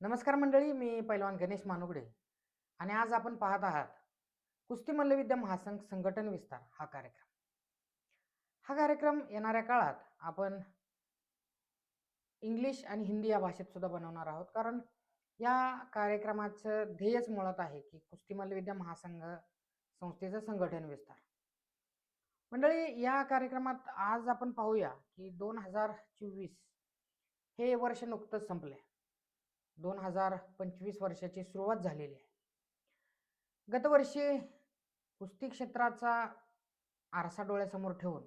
नमस्कार मंडळी मी पैलवान गणेश मानुगडे आणि आज आपण पाहत आहात कुस्ती मल्लविद्या महासंघ संघटन विस्तार हा कार्यक्रम. हा कार्यक्रम येणाऱ्या काळात आपण इंग्लिश आणि हिंदी या भाषेत सुद्धा बनवणार आहोत. कारण या कार्यक्रमाचं ध्येयच मुळात आहे की कुस्ती मल्लविद्या महासंघ संस्थेचं संघटन विस्तार. मंडळी या कार्यक्रमात आज आपण पाहूया की दोन हजार चोवीस हे वर्ष नुकतंच संपले दोन हजार पंचवीस वर्षाची सुरुवात झालेली आहे. गतवर्षी कुस्ती क्षेत्राचा आरसा डोळ्यासमोर ठेवून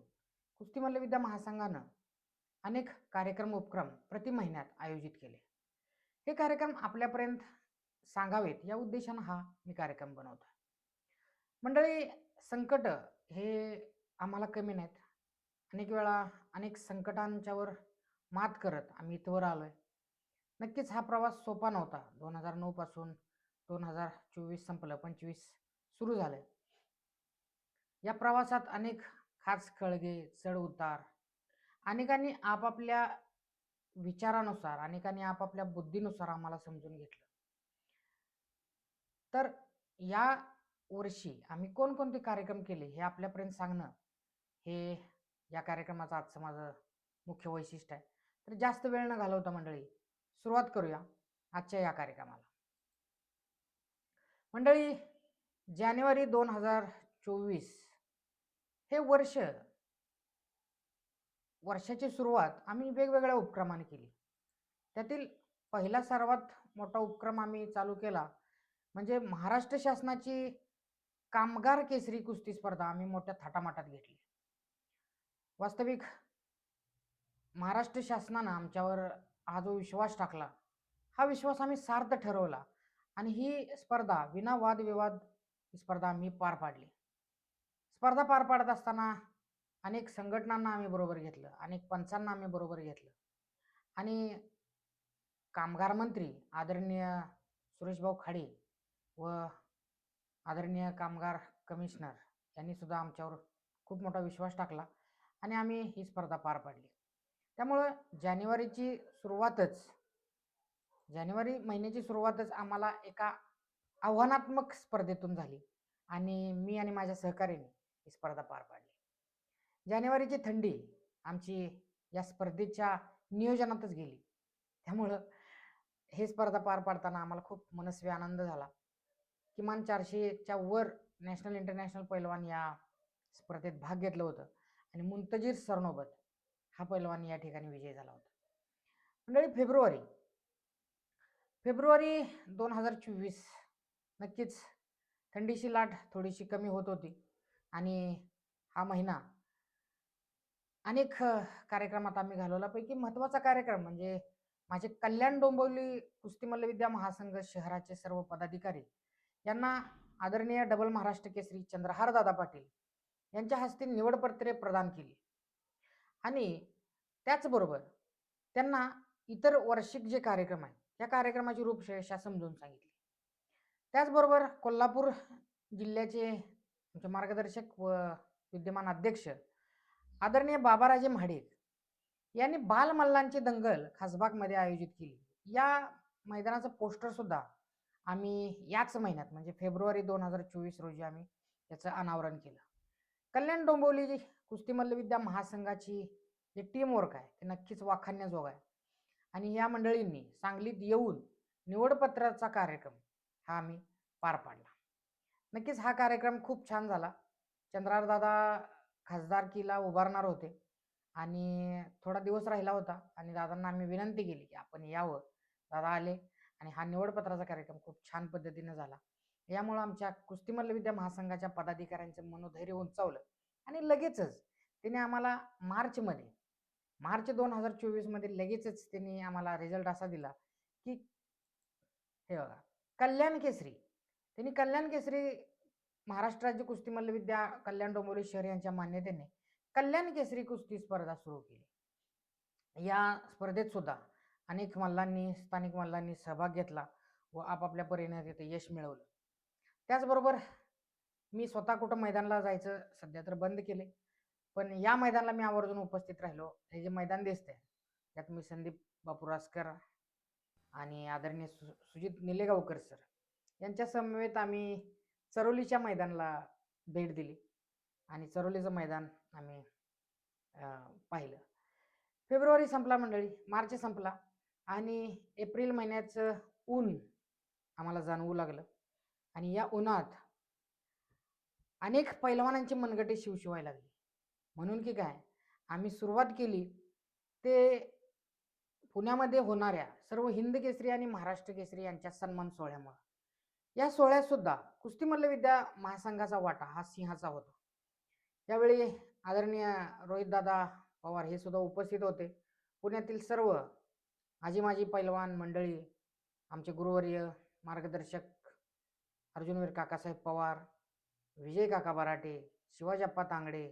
कुस्ती मल्लविद्या महासंघानं अनेक कार्यक्रम उपक्रम प्रति महिन्यात आयोजित केले. हे कार्यक्रम आपल्यापर्यंत सांगावेत या उद्देशानं हा मी कार्यक्रम बनवतो मंडळी संकट हे आम्हाला कमी नाहीत. अनेक वेळा अनेक संकटांच्यावर मात करत आम्ही इथवर आलो आहे नक्कीच हा प्रवास सोपा नव्हता. दोन हजार नऊ पासून दोन हजार चोवीस संपलं पंचवीस सुरू झालं या प्रवासात अनेक खास खळगे चढ उतार अनेकांनी आपापल्या विचारानुसार अनेकांनी आपापल्या बुद्धीनुसार आम्हाला समजून घेतलं. तर या वर्षी आम्ही कोणकोणते कार्यक्रम केले हे आपल्यापर्यंत सांगणं हे या कार्यक्रमाचं आजचं माझं मुख्य वैशिष्ट्य आहे. तर जास्त वेळ न घालवता मंडळी सुरुवात करूया आजच्या या कार्यक्रमाला. मंडळी जानेवारी दोन हजार चोवीस हे वर्ष वर्षाची सुरुवात आम्ही वेगवेगळ्या उपक्रमाने केली. त्यातील पहिला सर्वात मोठा उपक्रम आम्ही चालू केला म्हणजे महाराष्ट्र शासनाची कामगार केसरी कुस्ती स्पर्धा आम्ही मोठ्या थाटामाटात घेतली. वास्तविक महाराष्ट्र शासनानं आमच्यावर हा जो विश्वास टाकला हा विश्वास आम्ही सार्थ ठरवला आणि ही स्पर्धा विना वादविवाद ही स्पर्धा आम्ही पार पाडली. स्पर्धा पार पाडत असताना अनेक संघटनांना आम्ही बरोबर घेतलं अनेक पंचांना आम्ही बरोबर घेतलं आणि कामगार मंत्री आदरणीय सुरेशभाऊ खाडे व आदरणीय कामगार कमिशनर यांनी सुद्धा आमच्यावर खूप मोठा विश्वास टाकला आणि आम्ही ही स्पर्धा पार पाडली. त्यामुळं जानेवारीची सुरुवातच जानेवारी महिन्याची सुरुवातच आम्हाला एका आव्हानात्मक स्पर्धेतून झाली. आणि मी आणि माझ्या सहकार्याने ही स्पर्धा पार पाडली. जानेवारीची थंडी आमची या स्पर्धेच्या नियोजनातच गेली. त्यामुळं हे स्पर्धा पार पाडताना आम्हाला खूप मनस्वी आनंद झाला. किमान चारशेच्या वर नॅशनल इंटरनॅशनल पैलवान या स्पर्धेत भाग घेतलं होतं. आणि मुंतजीर सरनोबत हा पैलवान या ठिकाणी विजय झाला होता. मंडळी फेब्रुवारी. फेब्रुवारी दोन हजार चोवीस. नक्कीच थंडीची लाट थोडीशी कमी होत होती आणि हा महिना अनेक कार्यक्रमात आम्ही घालवल्यापैकी महत्त्वाचा कार्यक्रम म्हणजे माझे कल्याण डोंबिवली कुस्ती मल्लविद्या महासंघ शहराचे सर्व पदाधिकारी यांना आदरणीय डबल महाराष्ट्र केसरी चंद्रहार दादा पाटील यांच्या हस्ते निवडपत्रे प्रदान केली. आणि त्याचबरोबर त्यांना इतर वार्षिक जे कार्यक्रम आहेत त्या कार्यक्रमाची रूपरेषा समजून सांगितली. त्याचबरोबर कोल्हापूर जिल्ह्याचे आमचे मार्गदर्शक व विद्यमान अध्यक्ष आदरणीय बाबाराजे महाडिक यांनी बालमल्लांची दंगल खासबागमध्ये आयोजित केली. या मैदानाचं पोस्टर सुद्धा आम्ही याच महिन्यात म्हणजे फेब्रुवारी दोन हजार चोवीस रोजी आम्ही याचं अनावरण केलं. कल्याण डोंबिवली जी कुस्ती मल्लविद्या महासंघाची जे टीमवर्क आहे ते नक्कीच वाखाणण्याजोग आहे. आणि या मंडळींनी सांगलीत येऊन निवडपत्राचा कार्यक्रम हा आम्ही पार पाडला. नक्कीच हा कार्यक्रम खूप छान झाला. चंद्रारदादा खासदारकीला उभारणार होते आणि थोडा दिवस राहिला होता आणि दादांना आम्ही विनंती केली की आपण यावं. दादा आले आणि हा निवडपत्राचा कार्यक्रम खूप छान पद्धतीनं झाला. यामुळं आमच्या कुस्ती मल्लविद्या महासंघाच्या पदाधिकाऱ्यांचं मनोधैर्य उंचावलं आणि लगेचच त्याने आम्हाला मार्चमध्ये मार्च दोन हजार चोवीसमध्ये लगेचच त्यांनी आम्हाला रिझल्ट असा दिला की हे बघा कल्याण केसरी. त्यांनी कल्याण केसरी महाराष्ट्र राज्य कुस्ती मल्लविद्या कल्याण डोंबिवली शहर यांच्या मान्यतेने कल्याण केसरी कुस्ती स्पर्धा सुरू केली. या स्पर्धेत सुद्धा अनेक मल्लांनी स्थानिक मल्लांनी सहभाग घेतला व आपापल्या परीने तिथे यश मिळवलं. त्याचबरोबर मी स्वतः कुठं मैदानाला जायचं सध्या तर बंद केले पण या मैदानाला मी आवर्जून उपस्थित राहिलो. हे जे मैदान दिसतंय त्यात मी संदीप बापुरासकर आणि आदरणीय सु सुजित निलेगावकर सर यांच्या समवेत आम्ही चरोलीच्या मैदानाला भेट दिली आणि चरोलीचं मैदान आम्ही पाहिलं. फेब्रुवारी संपला मंडळी मार्च संपला आणि एप्रिल महिन्याचं ऊन आम्हाला जाणवू लागलं आणि या उन्हात अनेक पैलवानांची मनगटे शिवशिवाय लागली. म्हणून की काय? आम्ही सुरुवात केली ते पुण्यामध्ये होणाऱ्या सर्व हिंद केसरी आणि महाराष्ट्र केसरी यांच्या सन्मान सोहळ्यामुळं. या सोहळ्यात सुद्धा कुस्ती मल्लविद्या महासंघाचा वाटा हा सिंहाचा होता. त्यावेळी आदरणीय रोहितदादा पवार हे सुद्धा उपस्थित होते. पुण्यातील सर्व आजी माजी पैलवान मंडळी आमचे गुरुवर्य मार्गदर्शक अर्जुनवीर काकासाहेब पवार विजय काका बराटे शिवाजप्पा तांगडे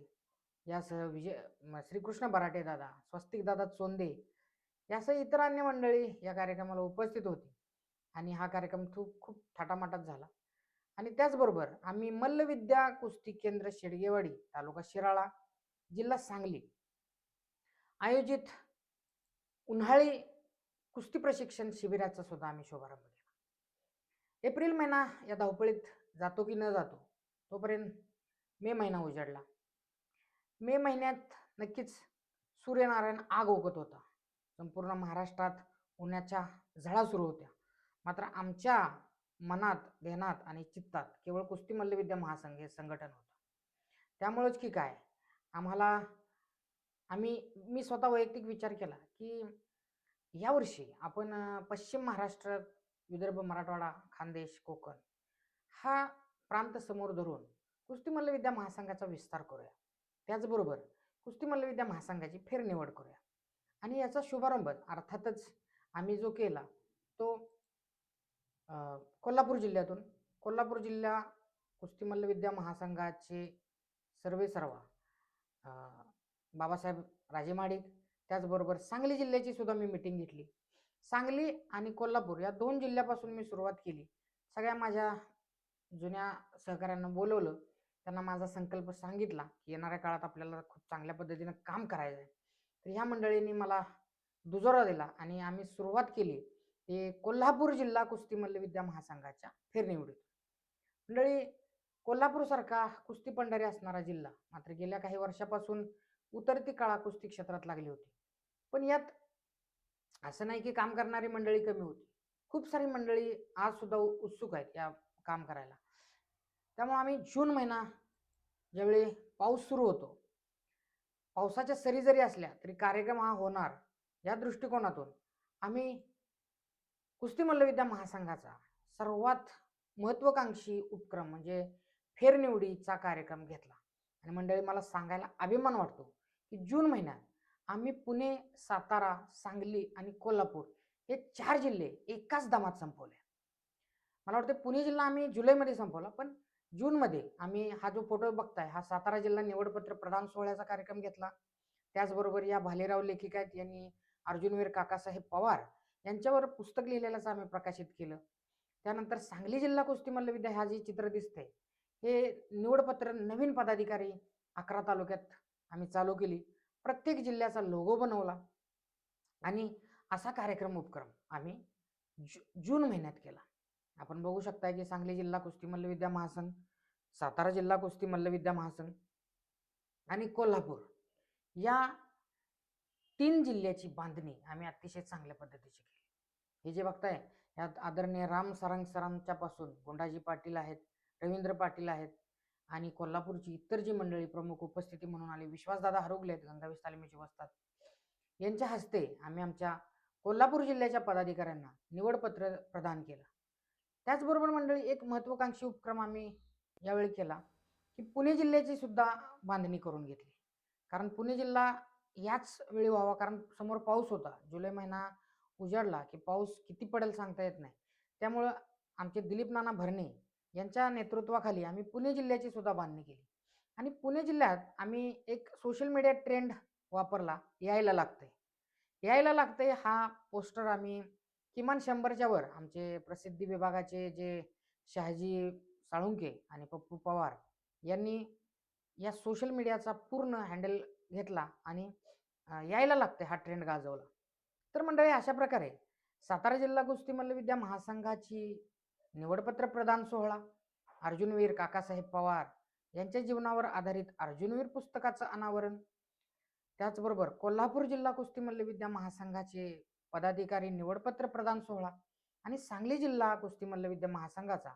यासह विजय श्रीकृष्ण बराटे दादा स्वस्तिक दादा चोंदे यासह इतर अन्य मंडळी या कार्यक्रमाला उपस्थित होती. आणि हा कार्यक्रम खूप खूप थाटामाटात झाला. आणि त्याचबरोबर आम्ही मल्लविद्या कुस्ती केंद्र शेडगेवाडी तालुका शिराळा जिल्हा सांगली आयोजित उन्हाळी कुस्ती प्रशिक्षण शिबिराचा सुद्धा आम्ही शुभारंभ केला. एप्रिल महिना या धावपळीत जातो की न जातो तोपर्यंत मे महिना उजाडला. मे महिन्यात नक्कीच सूर्यनारायण आग ओकत होता. संपूर्ण महाराष्ट्रात उन्हाच्या झळा सुरू होत्या. मात्र आमच्या मनात ध्यानात आणि चित्तात केवळ कुस्ती मल्लविद्या महासंघ हे संघटन होतं. त्यामुळंच की काय? आम्हाला आम्ही मी स्वतः वैयक्तिक विचार केला की यावर्षी आपण पश्चिम महाराष्ट्र विदर्भ मराठवाडा खानदेश कोकण हा प्रांत समोर धरून कुस्ती मल्लविद्या महासंघाचा विस्तार करूया. त्याचबरोबर कुस्ती मल्लविद्या महासंघाची फेरनिवड करूया. आणि याचा शुभारंभ अर्थातच आम्ही जो केला तो कोल्हापूर जिल्ह्यातून कोल्हापूर जिल्हा कुस्ती मल्लविद्या महासंघाचे सर्वे सर्वा बाबासाहेब राजेमाडिक त्याचबरोबर सांगली जिल्ह्याची सुद्धा मी मिटिंग घेतली. सांगली आणि कोल्हापूर या दोन जिल्ह्यापासून मी सुरुवात केली. सगळ्या माझ्या जुन्या सहकाऱ्यांना बोलवलं. त्यांना माझा संकल्प सांगितला की येणाऱ्या काळात आपल्याला खूप चांगल्या पद्धतीनं काम करायचं आहे तर ह्या मंडळींनी मला दुजोरा दिला आणि आम्ही सुरुवात केली ते कोल्हापूर जिल्हा कुस्ती मल्लविद्या महासंघाच्या फेरनिवडीत मंडळी कोल्हापूरसारखा कुस्ती पंढरी असणारा जिल्हा मात्र गेल्या काही वर्षापासून उतरती काळा कुस्ती क्षेत्रात लागली होती. पण यात असं नाही की काम करणारी मंडळी कमी होती. खूप सारी मंडळी आज सुद्धा उत्सुक आहेत या काम करायला. त्यामुळे आम्ही जून महिना ज्यावेळी पाऊस सुरू होतो पावसाच्या सरी जरी असल्या तरी कार्यक्रम हा होणार या दृष्टिकोनातून आम्ही कुस्ती मल्लविद्या महासंघाचा सर्वात महत्त्वाकांक्षी उपक्रम म्हणजे फेरनिवडीचा कार्यक्रम घेतला. आणि मंडळी मला सांगायला अभिमान वाटतो की जून महिन्यात आम्ही पुणे सातारा सांगली आणि कोल्हापूर हे चार जिल्हे एकाच दमात संपवले. मला वाटतं पुणे जिल्हा आम्ही जुलैमध्ये संपवला पण जूनमध्ये आम्ही हा जो फोटो बघताय हा सातारा जिल्हा निवडपत्र प्रदान सोहळ्याचा कार्यक्रम घेतला. त्याचबरोबर या भालेराव लेखिका आहेत यांनी अर्जुनवीर काकासाहेब पवार यांच्यावर पुस्तक लिहिलेलंच आम्ही प्रकाशित केलं. त्यानंतर सांगली जिल्हा कुस्ती मल्लविद्या ह्या जे चित्र दिसतंय हे निवडपत्र नवीन पदाधिकारी अकरा तालुक्यात आम्ही चालू केली. प्रत्येक जिल्ह्याचा लोगो बनवला आणि असा कार्यक्रम उपक्रम आम्ही जू जून महिन्यात केला. आपण बघू शकता की सांगली जिल्हा कुस्ती मल्लविद्या महासंघ सातारा जिल्हा कुस्ती मल्लविद्या महासंघ आणि कोल्हापूर या तीन जिल्ह्याची बांधणी आम्ही अतिशय चांगल्या पद्धतीची केली. हे जे बघताय यात आदरणीय राम सारंग सरांच्या पासून गुंडाजी पाटील आहेत रवींद्र पाटील आहेत आणि कोल्हापूरची इतर जी मंडळी प्रमुख उपस्थिती म्हणून आली विश्वासदादा हरवले आहेत गंगावीस तालमीचे वसतात. यांच्या हस्ते आम्ही आमच्या कोल्हापूर जिल्ह्याच्या पदाधिकाऱ्यांना निवडपत्र प्रदान केलं. त्याचबरोबर मंडळी एक महत्त्वाकांक्षी उपक्रम आम्ही यावेळी केला की पुणे जिल्ह्याची सुद्धा बांधणी करून घेतली. कारण पुणे जिल्हा याच वेळी व्हावा कारण समोर पाऊस होता. जुलै महिना उजाडला की पाऊस किती पडेल सांगता येत नाही. त्यामुळं आमचे दिलीप नाना भरणे यांच्या नेतृत्वाखाली आम्ही पुणे जिल्ह्याची सुद्धा बांधणी केली. आणि पुणे जिल्ह्यात आम्ही एक सोशल मीडिया ट्रेंड वापरला यायला लागतंय. यायला लागतंय हा पोस्टर आम्ही किमान शंभरच्या वर आमचे प्रसिद्धी विभागाचे जे शहाजी साळुंके आणि पप्पू पवार यांनी या सोशल मीडियाचा पूर्ण हँडल घेतला आणि यायला लागते हा ट्रेंड गाजवला. तर मंडळी अशा प्रकारे सातारा जिल्हा कुस्ती मल्लविद्या महासंघाची निवडपत्र प्रदान सोहळा अर्जुनवीर काकासाहेब पवार यांच्या जीवनावर आधारित अर्जुनवीर पुस्तकाचं अनावरण त्याचबरोबर कोल्हापूर जिल्हा कुस्ती मल्लविद्या महासंघाचे पदाधिकारी निवडपत्र प्रदान सोहळा आणि सांगली जिल्हा कुस्ती मल्लविद्या महासंघाचा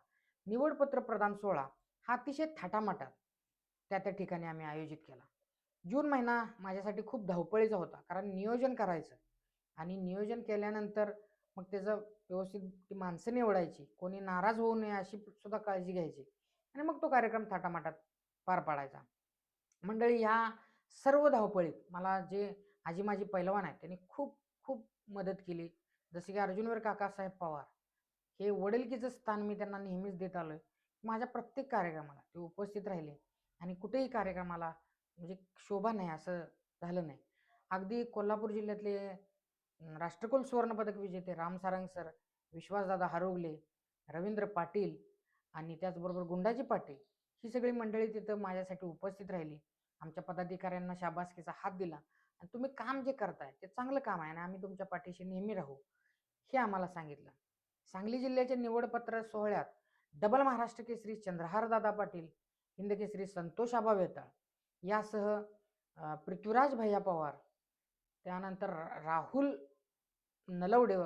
निवडपत्र प्रदान सोहळा हा अतिशय थाटामाटात त्या त्या ठिकाणी आम्ही आयोजित केला. जून महिना माझ्यासाठी खूप धावपळीचा होता कारण नियोजन करायचं आणि नियोजन केल्यानंतर मग त्याचं व्यवस्थित ती माणसं निवडायची कोणी नाराज होऊ नये अशी सुद्धा काळजी घ्यायची आणि मग तो कार्यक्रम थाटामाटात पार पाडायचा. मंडळी ह्या सर्व धावपळीत मला जे आजी माझी पैलवान आहेत त्यांनी खूप खूप मदत केली. जसे की अर्जुनवर काकासाहेब पवार. हे वडिलकीचं स्थान मी त्यांना नेहमीच देत आलोय. माझ्या प्रत्येक कार्यक्रमाला ते उपस्थित राहिले आणि कुठेही कार्यक्रमाला म्हणजे शोभा नाही असं झालं नाही. अगदी कोल्हापूर जिल्ह्यातले राष्ट्रकुल सुवर्णपदक विजेते राम सारंग सर विश्वासदादा हरोगले रवींद्र पाटील आणि त्याचबरोबर गुंडाजी पाटील ही सगळी मंडळी तिथं माझ्यासाठी उपस्थित राहिली. आमच्या पदाधिकाऱ्यांना शाबासकीचा हात दिला. आणि तुम्ही काम जे करताय ते चांगलं काम आहे आणि आम्ही तुमच्या पाठीशी नेहमी राहू हे आम्हाला सांगितलं. सांगली जिल्ह्याच्या निवडपत्र सोहळ्यात डबल महाराष्ट्र केसरी चंद्रहार दादा पाटील हिंद केसरी संतोष आबा वेताळ यासह पृथ्वीराज भैया पवार त्यानंतर राहुल नलवडे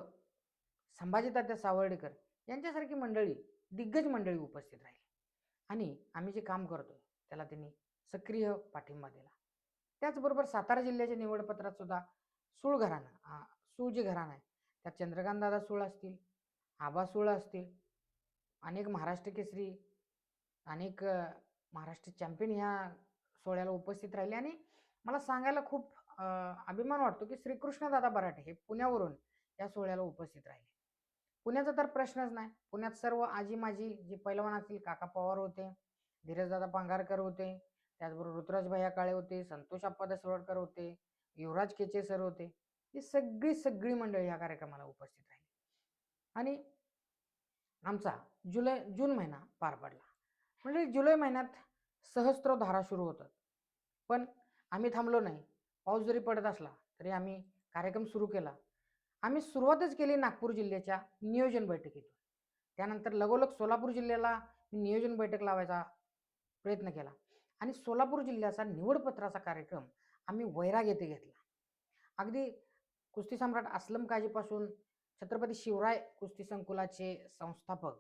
संभाजीतात्या सावर्डेकर यांच्यासारखी मंडळी दिग्गज मंडळी उपस्थित राहिली. आणि आम्ही जे काम करतो त्याला त्यांनी सक्रिय पाठिंबा दिला. त्याचबरोबर सातारा जिल्ह्याच्या निवडपत्रात सुद्धा सूळ घराणं आ, सूळ जे घराणं. आहे त्यात चंद्रकांत दादा सूळ असतील आबा सूळ असतील अनेक महाराष्ट्र केसरी अनेक महाराष्ट्र चॅम्पियन ह्या सोहळ्याला उपस्थित राहिले. आणि मला सांगायला खूप अभिमान वाटतो की श्रीकृष्णदादा बराटे हे पुण्यावरून या सोहळ्याला उपस्थित राहिले. पुण्याचा तर प्रश्नच नाही. पुण्यात सर्व आजी माजी जे पैलवान असतील काका पवार होते धीरजदादा पांगारकर होते त्याचबरोबर ऋतुराज भैया काळे होते संतोष अप्पा दसवडकर होते युवराज केचे सर होते ही सगळी सगळी मंडळी या कार्यक्रमाला उपस्थित राहिली. आणि आमचा जुलै जून महिना पार पडला. म्हणजे जुलै महिन्यात सहस्त्र धारा सुरू होतात. पण आम्ही थांबलो नाही. पाऊस जरी पडत असला तरी आम्ही कार्यक्रम सुरू केला. आम्ही सुरुवातच केली नागपूर जिल्ह्याच्या नियोजन बैठकीतून. त्यानंतर लगोलग सोलापूर जिल्ह्याला नियोजन बैठक लावायचा प्रयत्न केला. आणि सोलापूर जिल्ह्याचा निवडपत्राचा कार्यक्रम आम्ही वैराग येथे घेतला. अगदी कुस्ती सम्राट असलम काजीपासून छत्रपती शिवराय कुस्ती संकुलाचे संस्थापक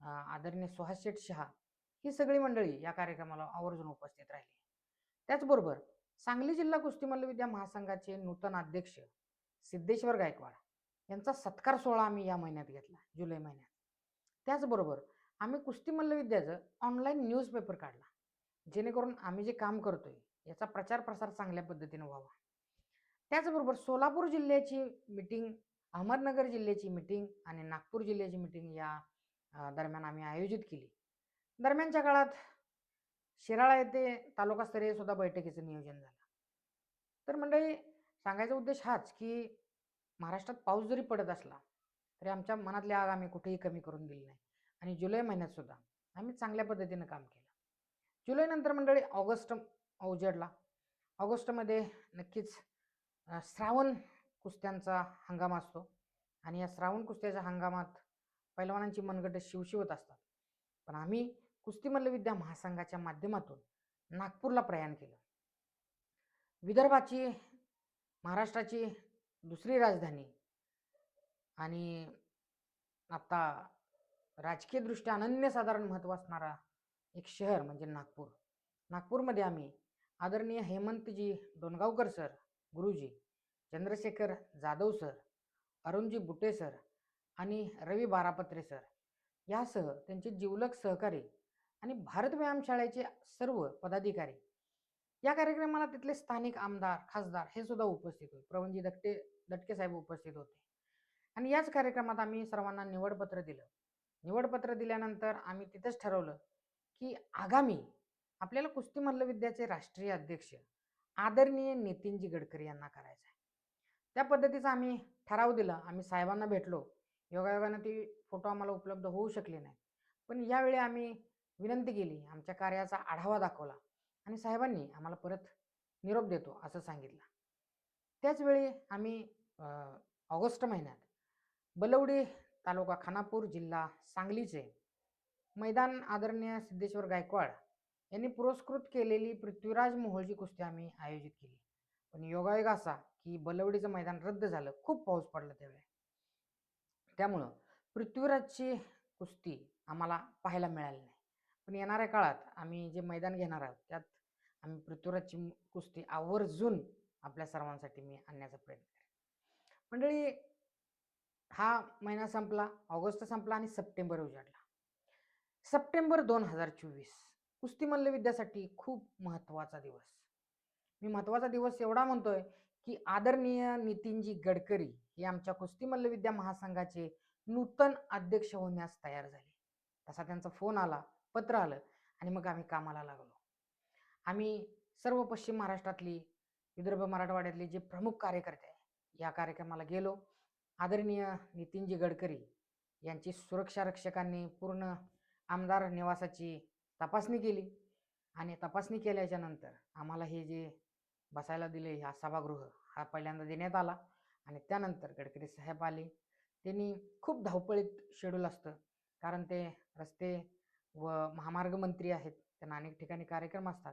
आदरणीय सुहास शेठ शहा ही सगळी मंडळी या कार्यक्रमाला आवर्जून उपस्थित राहिली. त्याचबरोबर सांगली जिल्हा कुस्ती मल्लविद्या महासंघाचे नूतन अध्यक्ष सिद्धेश्वर गायकवाड यांचा सत्कार सोहळा आम्ही या महिन्यात घेतला जुलै महिन्यात. त्याचबरोबर आम्ही कुस्ती मल्लविद्याचं ऑनलाईन न्यूजपेपर काढला. जेणेकरून आम्ही जे काम करतोय याचा प्रचार प्रसार चांगल्या पद्धतीने व्हावा. त्याचबरोबर सोलापूर जिल्ह्याची मिटिंग अहमदनगर जिल्ह्याची मिटिंग आणि नागपूर जिल्ह्याची मिटिंग या दरम्यान आम्ही आयोजित केली. दरम्यानच्या काळात शिराळा येथे तालुकास्तरीय सुद्धा बैठकीचं नियोजन झालं. तर मंडळी सांगायचा उद्देश हाच की महाराष्ट्रात पाऊस जरी पडत असला तरी आमच्या मनातली आग आम्ही कुठेही कमी करून दिली नाही. आणि जुलै महिन्यात सुद्धा आम्ही चांगल्या पद्धतीनं काम केलं. जुलैनंतर मंडळी ऑगस्ट उजेडला ऑगस्टमध्ये नक्कीच श्रावण कुस्त्यांचा हंगाम असतो आणि या श्रावण कुस्त्याच्या हंगामात पैलवानांची मनगट शिवशिवत असतात. पण आम्ही कुस्ती मल्लविद्या महासंघाच्या माध्यमातून नागपूरला प्रयाण केलं. विदर्भाची महाराष्ट्राची दुसरी राजधानी आणि आता राजकीयदृष्ट्या अनन्यसाधारण महत्त्व असणारा एक शहर म्हणजे नागपूर. नागपूरमध्ये आम्ही आदरणीय हेमंतजी डोणगावकर सर गुरुजी चंद्रशेखर जाधव सर अरुणजी बुटे सर आणि रवी बारापत्रे सर यासह त्यांचे जिवलग सहकारी आणि भारत व्यायामशाळेचे सर्व पदाधिकारी. या कार्यक्रमाला तिथले स्थानिक आमदार खासदार हे सुद्धा उपस्थित होते. प्रवणजी दट्टे दटके साहेब उपस्थित होते. आणि याच कार्यक्रमात आम्ही सर्वांना निवडपत्र दिलं. निवडपत्र दिल्यानंतर आम्ही तिथेच ठरवलं की आगामी आपल्याला कुस्ती मल्लविद्याचे राष्ट्रीय अध्यक्ष आदरणीय नितीनजी गडकरी यांना करायचं आहे त्या पद्धतीचा आम्ही ठराव दिला. आम्ही साहेबांना भेटलो. योगायोगानं ती फोटो आम्हाला उपलब्ध होऊ शकले नाही पण यावेळी आम्ही विनंती केली. आमच्या कार्याचा आढावा दाखवला आणि साहेबांनी आम्हाला परत निरोप देतो असं सांगितलं. त्याचवेळी आम्ही ऑगस्ट महिन्यात बलवडी तालुका खानापूर जिल्हा सांगलीचे मैदान आदरणीय सिद्धेश्वर गायकवाड यांनी पुरस्कृत केलेली पृथ्वीराज मोहोळची कुस्ती आम्ही आयोजित केली. पण योगायोग असा की बलवडीचं मैदान रद्द झालं खूप पाऊस पडला त्यावेळी. त्यामुळं पृथ्वीराजची कुस्ती आम्हाला पाहायला मिळाली नाही. पण येणाऱ्या काळात आम्ही जे मैदान घेणार आहोत त्यात आम्ही पृथ्वीराजची कुस्ती आवर्जून आपल्या सर्वांसाठी मी आणण्याचा प्रयत्न करेन. मंडळी हा महिना संपला ऑगस्ट संपला आणि सप्टेंबर उजाडला. सप्टेंबर दोन हजार चोवीस. कुस्ती मल्लविद्यासाठी खूप महत्त्वाचा दिवस. मी महत्त्वाचा दिवस एवढा म्हणतोय की आदरणीय नितीनजी गडकरी हे आमच्या कुस्ती मल्लविद्या महासंघाचे नूतन अध्यक्ष होण्यास तयार झाले. तसा त्यांचा फोन आला पत्र आलं आणि मग आम्ही कामाला लागलो. आम्ही सर्व पश्चिम महाराष्ट्रातली विदर्भ मराठवाड्यातले जे प्रमुख कार्यकर्ते आहे या कार्यक्रमाला गेलो. आदरणीय नितीनजी गडकरी यांची सुरक्षा रक्षकांनी पूर्ण आमदार निवासाची तपासणी केली आणि तपासणी केल्याच्यानंतर आम्हाला हे जे बसायला दिले हा सभागृह हा पहिल्यांदा देण्यात आला आणि त्यानंतर गडकरी साहेब आले. त्यांनी खूप धावपळीत शेड्यूल असतं. कारण ते रस्ते व महामार्ग मंत्री आहेत. त्यांना अनेक ठिकाणी कार्यक्रम असतात.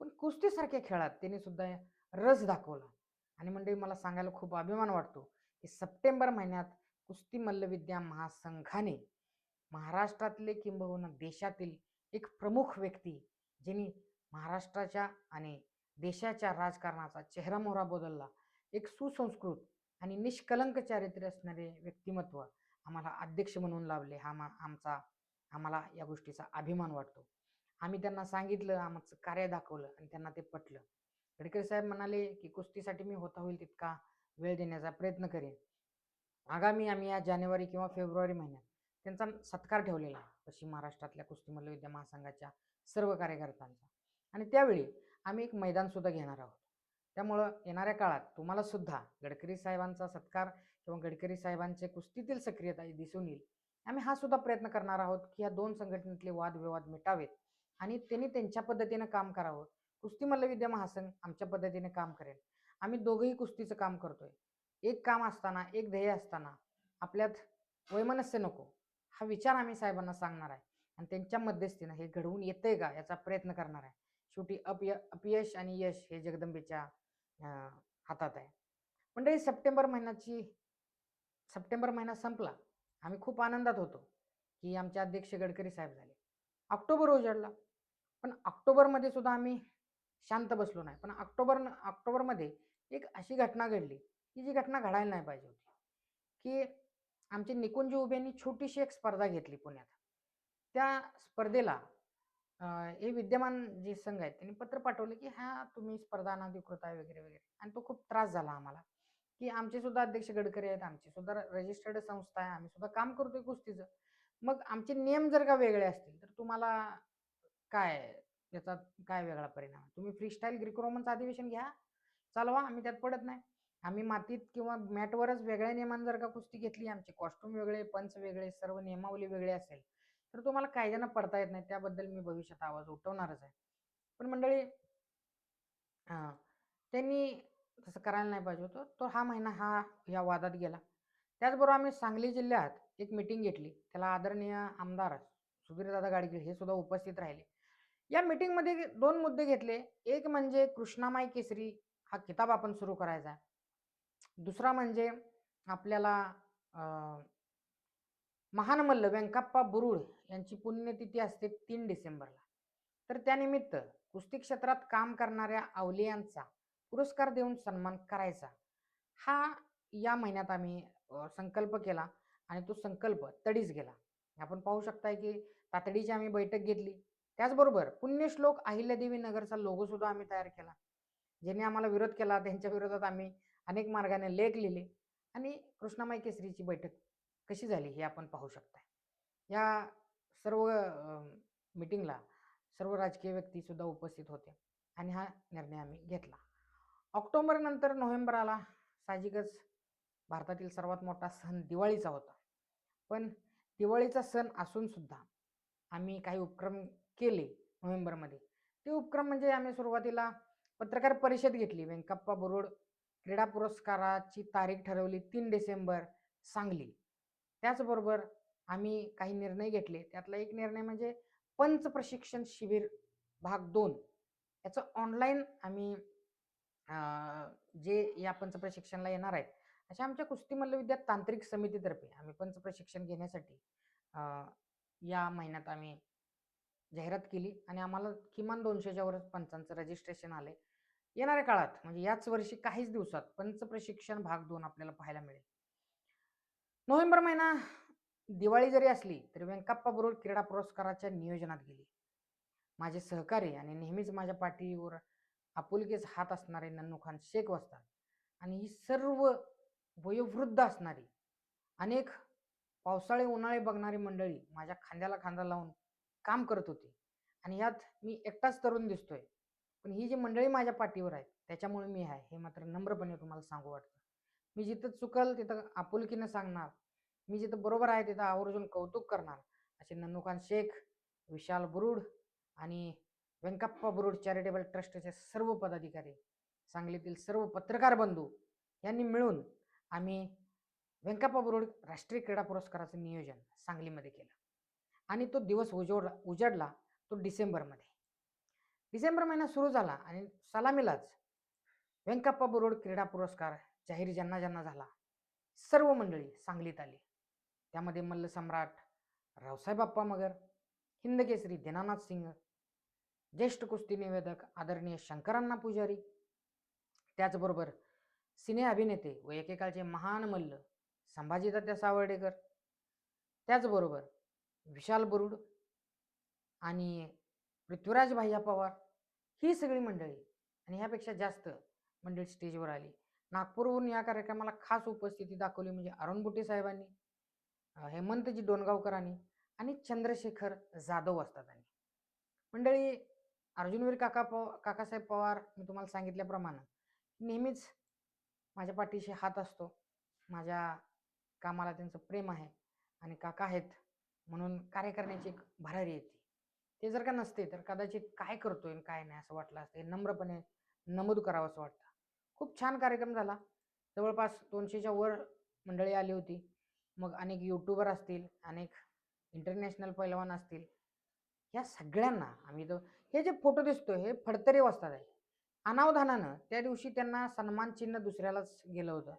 पण कुस्तीसारख्या खेळात त्यांनी सुद्धा रस दाखवला. आणि म्हणजे मला सांगायला खूप अभिमान वाटतो की सप्टेंबर महिन्यात कुस्ती मल्लविद्या महासंघाने महाराष्ट्रातले किंबहुना देशातील एक प्रमुख व्यक्ती ज्यांनी महाराष्ट्राच्या आणि देशाच्या राजकारणाचा चेहरा मोहरा बदलला. एक सुसंस्कृत आणि निष्कलंक चारित्र्य असणारे व्यक्तिमत्व आम्हाला अध्यक्ष म्हणून लाभले. हा मा आमचा आम्हाला या गोष्टीचा अभिमान वाटतो. आम्ही त्यांना सांगितलं आमचं कार्य दाखवलं आणि त्यांना ते पटलं. गडकरी साहेब म्हणाले की कुस्तीसाठी मी होता होईल तितका वेळ देण्याचा प्रयत्न करेन. आगामी आम्ही या जानेवारी किंवा फेब्रुवारी महिन्यात त्यांचा सत्कार ठेवलेला आहे पश्चिम महाराष्ट्रातल्या कुस्ती मल्लविद्या महासंघाच्या सर्व कार्यकर्त्यांचा. आणि त्यावेळी आम्ही एक मैदानसुद्धा घेणार आहोत. त्यामुळं येणाऱ्या काळात तुम्हाला सुद्धा गडकरी साहेबांचा सत्कार किंवा गडकरी साहेबांचे कुस्तीतील सक्रियता दिसून येईल. आम्ही हा सुद्धा प्रयत्न करणार आहोत की या दोन संघटनेतले वादविवाद मिटावेत आणि त्यांनी त्यांच्या पद्धतीनं काम करावं. कुस्ती मल्लविद्या महासंघ आमच्या पद्धतीने काम करेल. आम्ही दोघंही कुस्तीचं काम करतोय. एक काम असताना एक ध्येय असताना आपल्यात वैमनस्य नको. हा विचार आम्ही साहेबांना सांगणार आहे. आणि त्यांच्या मध्यस्थीनं हे घडवून येतंय का याचा प्रयत्न करणार आहे. शेवटी अपय अपयश आणि यश हे जगदंबेच्या हातात आहे. मंडळी सप्टेंबर महिन्याची सप्टेंबर महिना संपला. आम्ही खूप आनंदात होतो की आमचे अध्यक्ष गडकरी साहेब झाले. ऑक्टोबर उजाडला. पण ऑक्टोबरमध्ये सुद्धा आम्ही शांत बसलो नाही. पण ऑक्टोबर ऑक्टोबरमध्ये एक अशी घटना घडली की जी घटना घडायला नाही पाहिजे होती. की आमचे निकुंज उभ्यांनी छोटीशी एक स्पर्धा घेतली पुण्यात. त्या स्पर्धेला हे विद्यमान जे संघ आहेत त्यांनी पत्र पाठवले की हा तुम्ही स्पर्धा अनाधिकृत आहे वगैरे वगैरे. आणि तो खूप त्रास झाला आम्हाला. की आमचे सुद्धा अध्यक्ष गडकरी आहेत आमची सुद्धा रजिस्टर्ड संस्था आहे आम्ही सुद्धा काम करतोय कुस्तीचं. मग आमचे नियम जर का वेगळे असतील तर तुम्हाला काय याचा काय वेगळा परिणाम तुम्ही फ्रीस्टाईल ग्रीक रोमनचं अधिवेशन घ्या चालवा आम्ही त्यात पडत नाही. आम्ही मातीत किंवा मॅटवरच वेगळ्या नियमानं जर का कुस्ती घेतली आमचे कॉस्ट्युम वेगळे पंच वेगळे सर्व नियमावली वेगळे असेल तर तुम्हाला कायद्यानं पडता येत नाही. त्याबद्दल मी भविष्यात आवाज उठवणारच आहे. पण मंडळी त्यांनी तसं करायला नाही पाहिजे होतं. तो हा महिना हा या वादात गेला. त्याचबरोबर आम्ही सांगली जिल्ह्यात एक मिटिंग घेतली. त्याला आदरणीय आमदार सुधीरदादा गाडगीळ हे सुद्धा उपस्थित राहिले. या मीटिंगमध्ये दोन मुद्दे घेतले. एक म्हणजे कृष्णामाई केसरी हा किताब आपण सुरू करायचा आहे. दुसरा म्हणजे आपल्याला महान मल्ल व्यंकप्पा बुरुळ यांची पुण्यतिथी असते तीन डिसेंबरला. तर त्यानिमित्त कुस्ती क्षेत्रात काम करणाऱ्या अवलियांचा पुरस्कार देऊन सन्मान करायचा. हा या महिन्यात आम्ही संकल्प केला आणि तो संकल्प तडीच गेला. आपण पाहू शकताय की तातडीची आम्ही बैठक घेतली. त्याचबरोबर पुण्यश्लोक अहिल्यादेवी नगरचा लोगो सुद्धा आम्ही तयार केला. ज्यांनी आम्हाला विरोध केला त्यांच्या विरोधात आम्ही अनेक मार्गाने लेख लिहिले आणि कृष्णामाई केसरीची बैठक कशी झाली हे आपण पाहू शकताय. या सर्व मिटिंगला सर्व राजकीय व्यक्तीसुद्धा उपस्थित होते आणि हा निर्णय आम्ही घेतला. ऑक्टोबर नंतर साहजिकच भारतातील सर्वात मोठा सण दिवाळीचा होता. पण दिवाळीचा सण असून सुद्धा आम्ही काही उपक्रम केले नोव्हेंबरमध्ये. ते उपक्रम म्हणजे आम्ही सुरुवातीला पत्रकार परिषद घेतली. व्यंकप्पा बुरुड क्रीडा पुरस्काराची तारीख ठरवली तीन डिसेंबर सांगली. त्याचबरोबर आम्ही काही निर्णय घेतले. त्यातला एक निर्णय म्हणजे पंच प्रशिक्षण शिबिर भाग दोन. याचं ऑनलाईन आम्ही जे या पंच प्रशिक्षणाला येणार आहेत अशा आमच्या कुस्ती मल्लविद्या तांत्रिक समितीतर्फे आम्ही पंच प्रशिक्षण घेण्यासाठी या महिन्यात आम्ही जाहिरात केली आणि आम्हाला किमान दोनशेच्या वर पंचांचं रजिस्ट्रेशन आले येणाऱ्या काळात म्हणजे याच वर्षी काहीच दिवसात पंच प्रशिक्षण भाग दोन आपल्याला पाहायला मिळेल. नोव्हेंबर महिना दिवाळी जरी असली तरी व्यंकाप्पा बरोबर क्रीडा पुरस्काराच्या नियोजनात गेली. माझे सहकारी आणि नेहमीच माझ्या पाठीवर आपुलकीच हात असणारे नन्नू खान शेख वसतात आणि ही सर्व वयोवृद्ध असणारी अनेक पावसाळे उन्हाळे बघणारी मंडळी माझ्या खांद्याला खांदा लावून काम करत होती आणि यात मी एकटाच तरुण दिसतोय. पण ही जी मंडळी माझ्या पाठीवर आहेत त्याच्यामुळे मी आहे हे मात्र नम्रपणे तुम्हाला सांगू वाटतं. मी जिथं चुकल तिथं आपुलकीनं सांगणार. मी जिथं बरोबर आहे तिथं आवर्जून कौतुक करणार. असे नन्नुखान शेख विशाल बुरुड आणि व्यंकप्पा बुरुड चॅरिटेबल ट्रस्टचे सर्व पदाधिकारी सांगलीतील सर्व पत्रकार बंधू यांनी मिळून आम्ही व्यंकप्पा बुरुड राष्ट्रीय क्रीडा पुरस्काराचं नियोजन सांगलीमध्ये केलं. आणि तो दिवस उजवड उजाडला तो डिसेंबरमध्ये. डिसेंबर महिना सुरू झाला आणि सलामीलाच व्यंकप्पा बुरुड क्रीडा पुरस्कार जाहीर ज्यांना ज्यांना झाला सर्व मंडळी सांगलीत आली. त्यामध्ये मल्ल सम्राट रावसाहेब बाप्पा मगर हिंदकेसरी दीनानाथ सिंग ज्येष्ठ कुस्ती निवेदक आदरणीय शंकरांना पुजारी त्याचबरोबर सिने अभिनेते व एकेकाळचे महान मल्ल संभाजीदात्या सावर्डेकर त्याचबरोबर विशाल बरुड आणि पृथ्वीराज भाय्या पवार ही सगळी मंडळी आणि ह्यापेक्षा जास्त मंडळी स्टेजवर आली. नागपूरवरून या कार्यक्रमाला खास उपस्थिती दाखवली म्हणजे अरुण बुटे साहेबांनी हेमंतजी डोणगावकरांनी आणि चंद्रशेखर जाधव असतात आणि मंडळी अर्जुनवीर काका पव काकासाहेब पवार मी तुम्हाला सांगितल्याप्रमाणे नेहमीच माझ्या पाठीशी हात असतो. माझ्या कामाला त्यांचं प्रेम आहे आणि काका आहेत म्हणून कार्य करण्याची एक भरारी येते ते जर का नसते तर कदाचित काय करतोय काय नाही असं वाटलं असतं. हे नम्रपणे नमूद करावं असं वाटतं. खूप छान कार्यक्रम झाला. जवळपास दोनशेच्या वर मंडळी आली होती. मग अनेक यूट्यूबर असतील अनेक इंटरनॅशनल पैलवान असतील. या सगळ्यांना आम्ही तो हे जे फोटो दिसतो हे फडतरे वाजतात आहे अनावधानानं त्या दिवशी त्यांना सन्मान चिन्ह दुसऱ्यालाच गेलं होतं.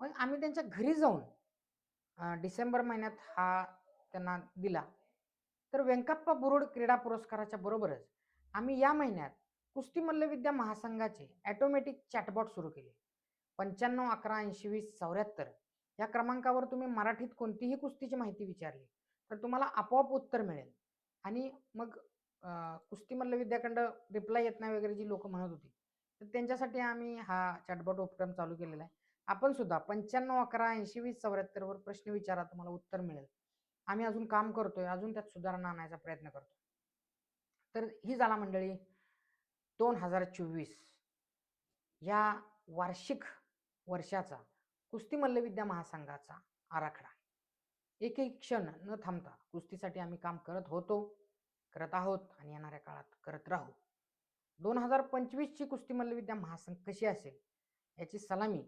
मग आम्ही त्यांच्या घरी जाऊन डिसेंबर महिन्यात हा त्यांना दिला. तर व्यंकप्पा बुरुड क्रीडा पुरस्काराच्या बरोबरच आम्ही या महिन्यात कुस्ती मल्लविद्या महासंघाचे ॲटोमॅटिक चॅटबॉट सुरू केले. पंच्याण्णव अकरा ऐंशी वीस चौऱ्याहत्तर या क्रमांकावर तुम्ही मराठीत कोणतीही कुस्तीची माहिती विचारली तर तुम्हाला आपोआप उत्तर मिळेल. आणि मग कुस्ती मल्लविद्याकडं रिप्लाय येत नाही वगैरे जी लोक म्हणत होती तर त्यांच्यासाठी आम्ही हा चॅटबॉट उपक्रम चालू केलेला आहे. आपण सुद्धा पंच्याण्णव अकरा ऐंशी वीस चौऱ्याहत्तरवर प्रश्न विचारा तुम्हाला उत्तर मिळेल. आम्ही अजून काम करतोय अजून त्यात सुधारणा आणायचा प्रयत्न करतो तर ही झाला मंडळी दोन हजार चोवीस. या वार्षिक वर्षाचा कुस्ती मल्लविद्या महासंघाचा आराखडा. एक एक क्षण न थांबता कुस्तीसाठी आम्ही काम करत होतो करत आहोत आणि येणाऱ्या काळात करत राहू. दोन हजार पंचवीसची कुस्ती मल्लविद्या महासंघ कशी असेल याची सलामी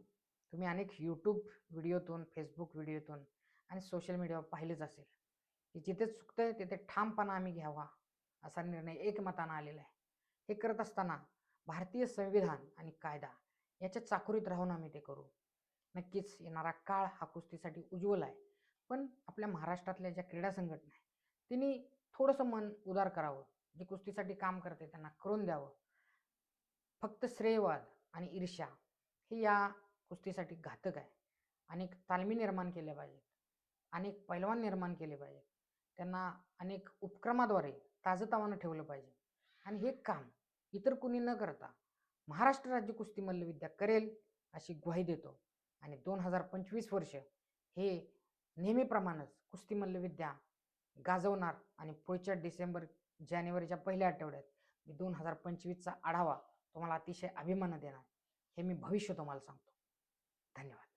तुम्ही अनेक यूट्यूब व्हिडिओतून फेसबुक व्हिडिओतून आणि सोशल मीडियावर पाहिलंच असेल. की जिथे चुकतंय तिथे ठामपणा आम्ही घ्यावा असा निर्णय एकमतानं आलेला आहे. हे करत असताना भारतीय संविधान आणि कायदा याच्या चाकुरीत राहून आम्ही ते करू. नक्कीच येणारा काळ हा कुस्तीसाठी उज्ज्वल आहे. पण आपल्या महाराष्ट्रातल्या ज्या क्रीडा संघटना आहे त्यांनी थोडंसं मन उदार करावं. जे कुस्तीसाठी काम करते त्यांना करून द्यावं. फक्त श्रेयवाद आणि ईर्ष्या हे या कुस्तीसाठी घातक आहे. अनेक तालमी निर्माण केल्या पाहिजेत. अनेक पैलवान निर्माण केले पाहिजे त्यांना अनेक उपक्रमाद्वारे ताजंतवानं ठेवलं पाहिजे. आणि हे काम इतर कुणी न करता महाराष्ट्र राज्य कुस्ती मल्लविद्या करेल अशी ग्वाही देतो. आणि दोन हजार पंचवीस वर्ष हे नेहमीप्रमाणेच कुस्ती मल्लविद्या गाजवणार आणि पुढच्या डिसेंबर जानेवारीच्या पहिल्या आठवड्यात मी दोन हजार पंचवीसचा आढावा तुम्हाला अतिशय अभिमान देणार. हे मी भविष्य तुम्हाला सांगतो. धन्यवाद.